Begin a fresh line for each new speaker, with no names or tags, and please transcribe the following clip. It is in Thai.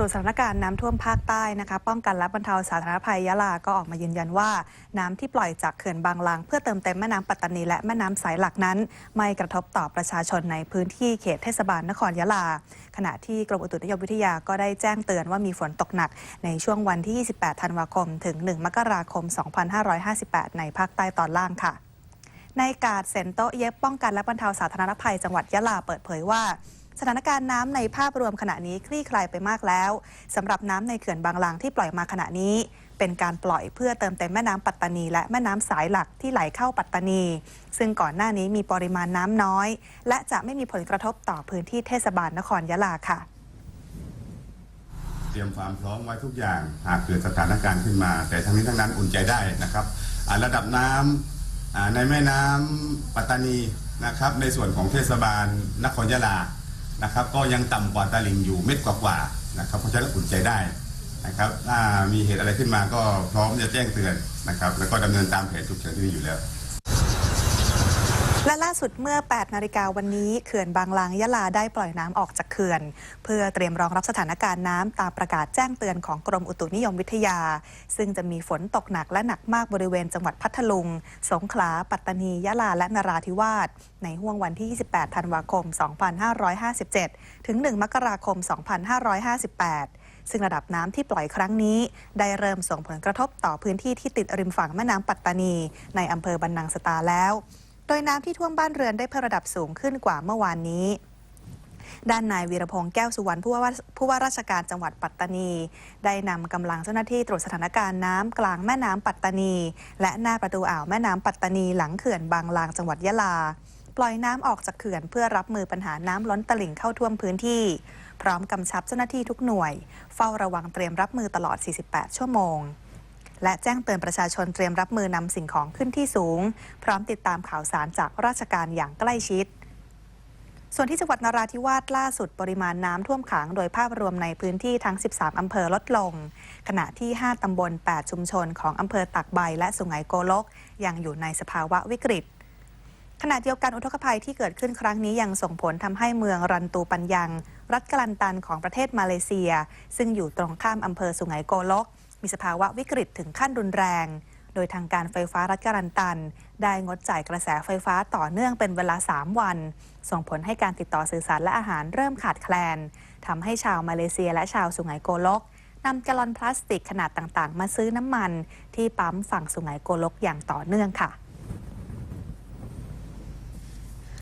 ส่วนสถานการณ์น้ำท่วมภาคใต้นะคะ ป้องกันและบรรเทาสาธารณภัยยะลาก็ออกมายืนยันว่า น้ำที่ปล่อยจากเขื่อนบางลางเพื่อเติมเต็มแม่น้ำปัตตานีและแม่น้ำสายหลักนั้น ไม่กระทบต่อประชาชนในพื้นที่เขตเทศบาลนครยะลา ขณะที่กรมอุตุนิยมวิทยาก็ได้แจ้งเตือนว่ามีฝนตกหนัก ในช่วงวันที่ 28 ธันวาคม ถึง 1 มกราคม 2558 ในภาคใต้ตอนล่างค่ะ ในกาดเซนโตเย็บป้องกันและบรรเทาสาธารณภัยจังหวัดยะลาเปิดเผยว่า สถานการณ์น้ำในภาพรวมขณะนี้คลี่คลายไปมากแล้วสำหรับน้ำในเขื่อนบางลางที่ปล่อยมาขณะนี้ เป็นการปล่อยเพื่อเติมเต็มแม่น้ำปัตตานี และแม่น้ำสายหลักที่ไหลเข้าปัตตานี ซึ่งก่อนหน้านี้มีปริมาณน้ำน้อย และจะไม่มีผลกระทบต่อพื้นที่เทศบาลนครยะลาค่ะ
เตรียมความพร้อมไว้ทุกอย่างหากเกิดสถานการณ์ขึ้นมา แต่ทั้งนี้ทั้งนั้นอุ่นใจได้นะครับระดับน้ำอ่าในแม่น้ำปัตตานีนะครับ ในส่วนของเทศบาลนครยะลา นะครับ ก็ยังต่ำกว่าตลิ่งอยู่เม็ดกว่าๆนะครับ เพราะฉะนั้นอุ่นใจได้นะครับถ้ามีเหตุอะไรขึ้นมาก็พร้อมจะแจ้งเตือนนะครับ แล้วก็ดำเนินตามแผนฉุกเฉินที่มีอยู่แล้ว
และล่าสุดเมื่อ 8 นาฬิกาวันนี้เขื่อนบางลางยะลาได้ปล่อยน้ำออกจากเขื่อน เพื่อเตรียมรองรับสถานการณ์น้ำตามประกาศแจ้งเตือนของกรมอุตุนิยมวิทยา ซึ่งจะมีฝนตกหนักและหนักมากบริเวณจังหวัดพัทลุง สงขลา ปัตตานี ยะลา และนราธิวาส ในห่วงวันที่ 28 ธันวาคม 2557 ถึง 1 มกราคม 2558ซึ่งระดับน้ำที่ปล่อยครั้งนี้ ได้เริ่มส่งผลกระทบต่อพื้นที่ที่ติดริมฝั่งแม่น้ำปัตตานี ในอำเภอบันนังสตาแล้ว โดยน้ำที่ท่วมบ้านเรือนได้เพิ่มระดับสูงขึ้นกว่าเมื่อวานนี้ด้านนายวีรพงษ์แก้วสุวรรณผู้ว่าผู้ว่าราชการจังหวัดปัตตานี ได้นำกำลังเจ้าหน้าที่ตรวจสถานการณ์น้ำกลางแม่น้ำปัตตานี และหน้าประตูอ่าวแม่น้ำปัตตานีหลังเขื่อนบางลางจังหวัดยะลา ปล่อยน้ำออกจากเขื่อนเพื่อรับมือปัญหาน้ำล้นตลิ่งเข้าท่วมพื้นที่ พร้อมกำชับเจ้าหน้าที่ทุกหน่วย เฝ้าระวังเตรียมรับมือตลอด 48 ชั่วโมง และแจ้งเตือนประชาชนเตรียมรับมือนำสิ่งของขึ้นที่สูง พร้อมติดตามข่าวสารจากราชการอย่างใกล้ชิดส่วนที่จังหวัดนราธิวาสล่าสุดปริมาณน้ำท่วมขังโดยภาพรวมในพื้นที่ทั้ง 13 อำเภอลดลง ขณะที่ 5 ตำบล 8 ชุมชนของอำเภอตักใบและสุไหงโกลก ยังอยู่ในสภาวะวิกฤต ขณะเดียวกันอุทกภัยที่เกิดขึ้นครั้งนี้ยังส่งผลทำให้เมืองรันตูปัญญัง รัฐกลันตันของประเทศมาเลเซีย ซึ่งอยู่ตรงข้ามอำเภอสุไหงโกลก มีสภาวะวิกฤตถึงขั้นรุนแรง โดยทางการไฟฟ้ารัฐกาลันตัน ได้งดจ่ายกระแสไฟฟ้าต่อเนื่องเป็นเวลา 3 วัน ส่งผลให้การติดต่อสื่อสารและอาหารเริ่มขาดแคลนทำให้ชาวมาเลเซียและชาวสุไหงโกลกนำแกะลอนพลาสติกขนาดต่างๆ มาซื้อน้ำมัน ที่ปั๊มฝั่งสุไหงโกลกอย่างต่อเนื่องค่ะ